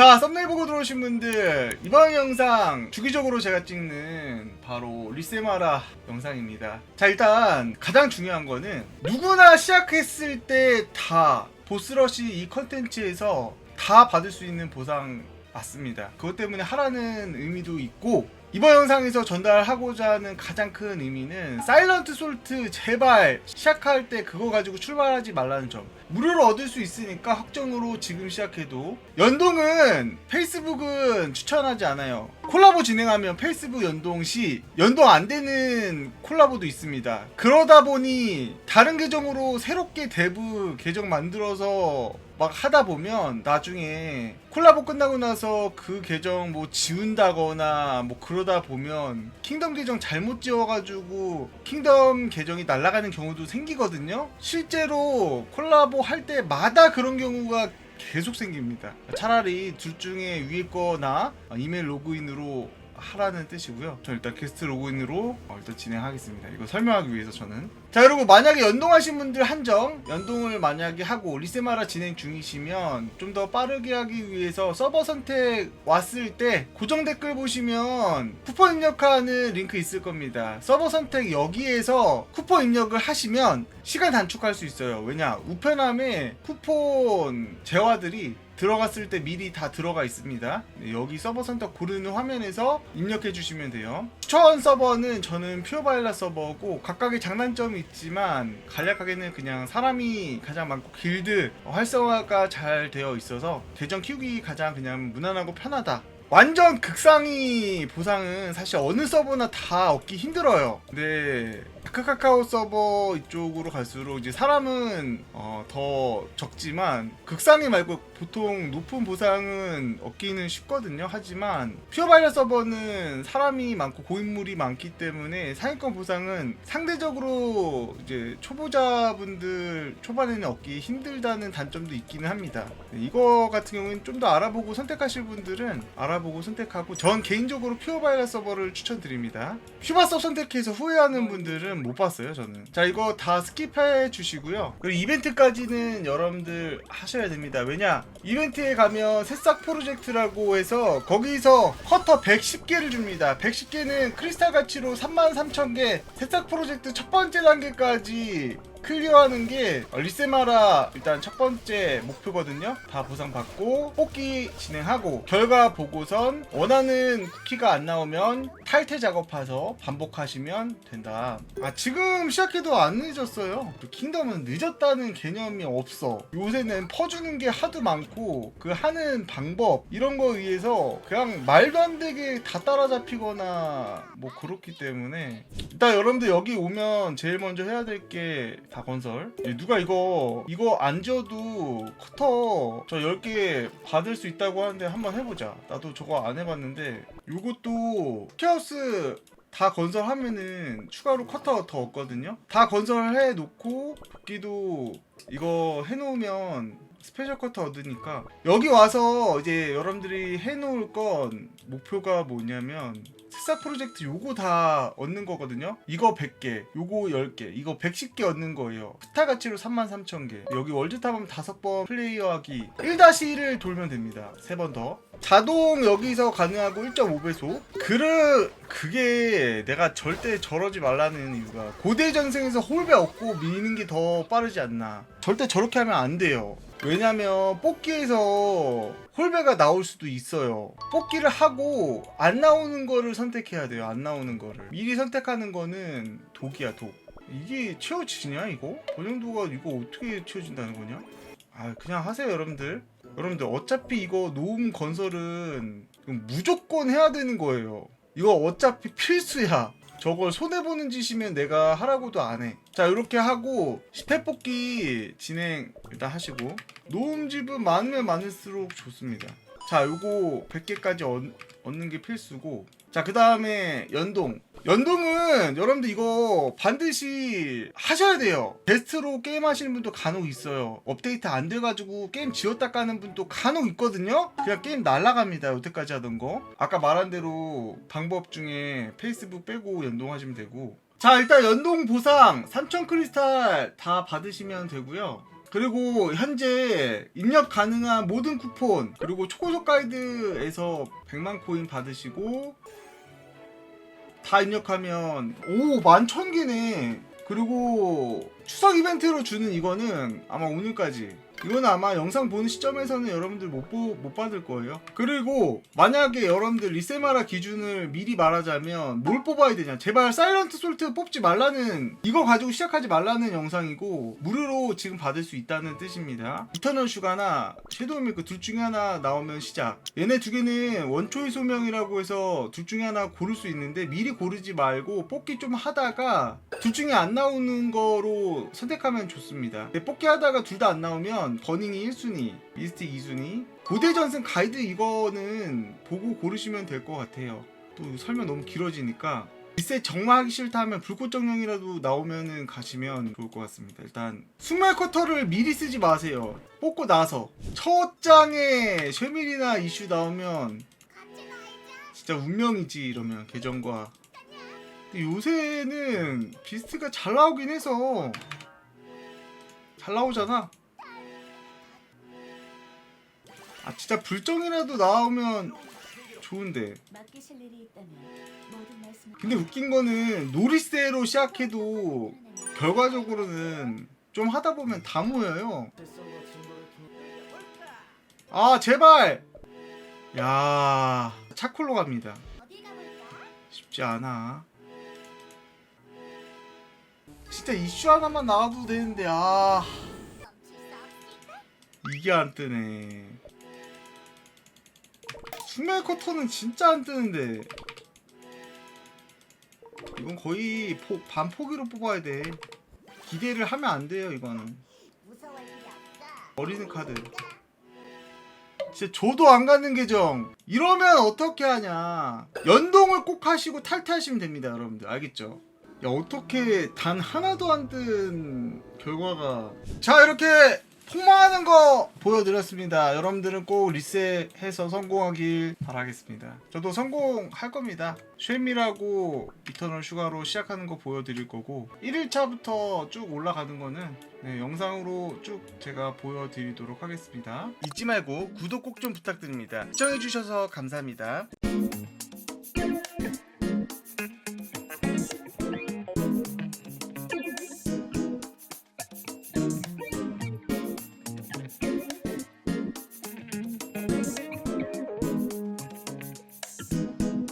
자 썸네일 보고 들어오신 분들 이번 영상 주기적으로 제가 찍는 바로 리세마라 영상입니다. 자 일단 가장 중요한 거는 누구나 시작했을 때 다 보스러시 이 컨텐츠에서 다 받을 수 있는 보상 맞습니다. 그것 때문에 하라는 의미도 있고 이번 영상에서 전달하고자 하는 가장 큰 의미는 사일런트 솔트 제발 시작할 때 그거 가지고 출발하지 말라는 점. 무료로 얻을 수 있으니까 확정으로 지금 시작해도. 연동은 페이스북은 추천하지 않아요. 콜라보 진행하면 페이스북 연동 시 연동 안 되는 콜라보도 있습니다. 그러다 보니 다른 계정으로 새롭게 대부 계정 만들어서 막 하다 보면 나중에 콜라보 끝나고 나서 그 계정 뭐 지운다거나 뭐 그 러다 보면 킹덤 계정 잘못 지워가지고 킹덤 계정이 날아가는 경우도 생기거든요. 실제로 콜라보 할 때마다 그런 경우가 계속 생깁니다. 차라리 둘 중에 위에 거나 이메일 로그인으로 하라는 뜻이고요. 저 일단 게스트 로그인으로 어, 일단 진행하겠습니다. 이거 설명하기 위해서 저는 자 여러분 만약에 연동하신 분들 한정 연동을 만약에 하고 리세마라 진행 중이시면 좀 더 빠르게 하기 위해서 서버 선택 왔을 때 고정 댓글 보시면 쿠폰 입력하는 링크 있을 겁니다. 서버 선택 여기에서 쿠폰 입력을 하시면 시간 단축할 수 있어요. 왜냐 우편함에 쿠폰 재화들이 들어갔을 때 미리 다 들어가 있습니다. 네, 여기 서버 선택 고르는 화면에서 입력해 주시면 돼요. 추천 서버는 저는 퓨어바일라 서버고 각각의 장단점이 있지만 간략하게는 그냥 사람이 가장 많고 길드 활성화가 잘 되어 있어서 계정 키우기 가장 그냥 무난하고 편하다. 완전 극상위 보상은 사실 어느 서버나 다 얻기 힘들어요. 근데 카카카오 서버 이쪽으로 갈수록 이제 사람은 어, 더 적지만 극상위 말고 보통 높은 보상은 얻기는 쉽거든요. 하지만 퓨어바이러 서버는 사람이 많고 고인물이 많기 때문에 상위권 보상은 상대적으로 이제 초보자분들 초반에는 얻기 힘들다는 단점도 있기는 합니다. 네, 이거 같은 경우는 좀 더 알아보고 선택하실 분들은 알아보고 선택하고 전 개인적으로 퓨어바이러 서버를 추천드립니다. 퓨바서 선택해서 후회하는 분들은 못 봤어요 저는. 자 이거 다 스킵해 주시고요. 그리고 이벤트까지는 여러분들 하셔야 됩니다. 왜냐 이벤트에 가면 새싹 프로젝트라고 해서 거기서 커터 110개를 줍니다. 110개는 크리스탈 가치로 33,000개 새싹 프로젝트 첫 번째 단계까지 클리어하는 게 리세마라 일단 첫 번째 목표거든요. 다 보상받고 뽑기 진행하고 결과 보고선 원하는 쿠키가 안 나오면 탈퇴 작업해서 반복하시면 된다. 아 지금 시작해도 안 늦었어요. 그 킹덤은 늦었다는 개념이 없어. 요새는 퍼주는 게 하도 많고 그 하는 방법 이런 거에 의해서 그냥 말도 안 되게 다 따라잡히거나 뭐 그렇기 때문에 일단 여러분들 여기 오면 제일 먼저 해야 될게 다 건설. 예, 누가 이거 이거 안 지어도 커터 저 10개 받을 수 있다고 하는데 한번 해보자. 나도 저거 안 해봤는데 요것도 케어스 다 건설하면은 추가로 커터 더 얻거든요. 다 건설해 놓고 도끼도 이거 해놓으면 스페셜 커터 얻으니까 여기 와서 이제 여러분들이 해놓을 건 목표가 뭐냐면 새싹 프로젝트 요거 다 얻는 거거든요. 이거 100개, 요거 10개, 이거 110개 얻는 거예요. 스타 가치로 33,000개. 여기 월드탑 하면 5번 플레이어하기 1-1을 돌면 됩니다. 3번 더. 자동 여기서 가능하고 1.5배속. 그르 그게 내가 절대 저러지 말라는 이유가 고대 전생에서 홀배 얻고 미는 게 더 빠르지 않나. 절대 저렇게 하면 안 돼요. 왜냐면 뽑기에서 홀배가 나올 수도 있어요. 뽑기를 하고 안 나오는 거를 선택해야 돼요. 안 나오는 거를. 미리 선택하는 거는 독이야, 독. 이게 채워지냐, 이거? 그 정도가 이거 어떻게 채워진다는 거냐? 아, 그냥 하세요, 여러분들. 여러분들, 어차피 이거 노움 건설은 무조건 해야 되는 거예요. 이거 어차피 필수야. 저걸 손해보는 짓이면 내가 하라고도 안 해. 자, 이렇게 하고, 스텝 뽑기 진행 일단 하시고, 노음집은 많으면 많을수록 좋습니다. 자, 요거 100개까지 얻, 얻는 게 필수고, 자, 그 다음에 연동. 연동은 여러분들 이거 반드시 하셔야 돼요. 베스트로 게임 하시는 분도 간혹 있어요. 업데이트 안 돼가지고 게임 지웠다 까는 분도 간혹 있거든요. 그냥 게임 날라갑니다. 여태까지 하던 거. 아까 말한 대로 방법 중에 페이스북 빼고 연동하시면 되고. 자 일단 연동 보상 3000 크리스탈 다 받으시면 되고요. 그리고 현재 입력 가능한 모든 쿠폰 그리고 초고속 가이드에서 100만 코인 받으시고 다 입력하면 오 11,000개네. 그리고 추석 이벤트로 주는 이거는 아마 오늘까지 이거는 아마 영상 보는 시점에서는 여러분들 못, 보, 못 받을 거예요. 그리고 만약에 여러분들 리세마라 기준을 미리 말하자면 뭘 뽑아야 되냐. 제발 사일런트 솔트 뽑지 말라는 이거 가지고 시작하지 말라는 영상이고 무료로 지금 받을 수 있다는 뜻입니다. 이터널 슈가나 섀도우 밀크 둘 중에 하나 나오면 시작. 얘네 두 개는 원초의 소명이라고 해서 둘 중에 하나 고를 수 있는데 미리 고르지 말고 뽑기 좀 하다가 둘 중에 안 나오는 거로 선택하면 좋습니다. 뽑기 하다가 둘 다 안 나오면 버닝이 1순위 미스틱 2순위 고대전승 가이드 이거는 보고 고르시면 될 것 같아요 또 설명 너무 길어지니까 리셋 정말 하기 싫다 하면 불꽃 정령이라도 나오면은 가시면 좋을 것 같습니다. 일단 순말 커터를 미리 쓰지 마세요. 뽑고 나서 첫 장에 쉐밀이나 이슈 나오면 진짜 운명이지 이러면 계정과 요새는 비스트가 잘 나오긴 해서 잘 나오잖아. 아 진짜 불정이라도 나오면 좋은데 근데 웃긴 거는 노리세로 시작해도 결과적으로는 좀 하다 보면 다 모여요. 아 제발. 야 차콜로 갑니다. 쉽지 않아. 진짜 이슈 하나만 나와도 되는데 아 이게 안 뜨네. 수멜 커터는 진짜 안 뜨는데. 이건 거의 포, 반포기로 뽑아야 돼. 기대를 하면 안 돼요, 이거는. 어리는 카드. 진짜 저도 안 가는 계정. 이러면 어떻게 하냐. 연동을 꼭 하시고 탈퇴하시면 됩니다, 여러분들. 알겠죠? 야, 어떻게 단 하나도 안 뜬 결과가. 자, 이렇게 폭망하는 거 보여드렸습니다. 여러분들은 꼭 리셋해서 성공하길 바라겠습니다. 저도 성공할 겁니다. 쉐미라고 이터널 슈가로 시작하는 거 보여드릴 거고 1일차부터 쭉 올라가는 거는 네, 영상으로 쭉 제가 보여드리도록 하겠습니다. 잊지 말고 구독 꼭 좀 부탁드립니다. 시청해주셔서 감사합니다.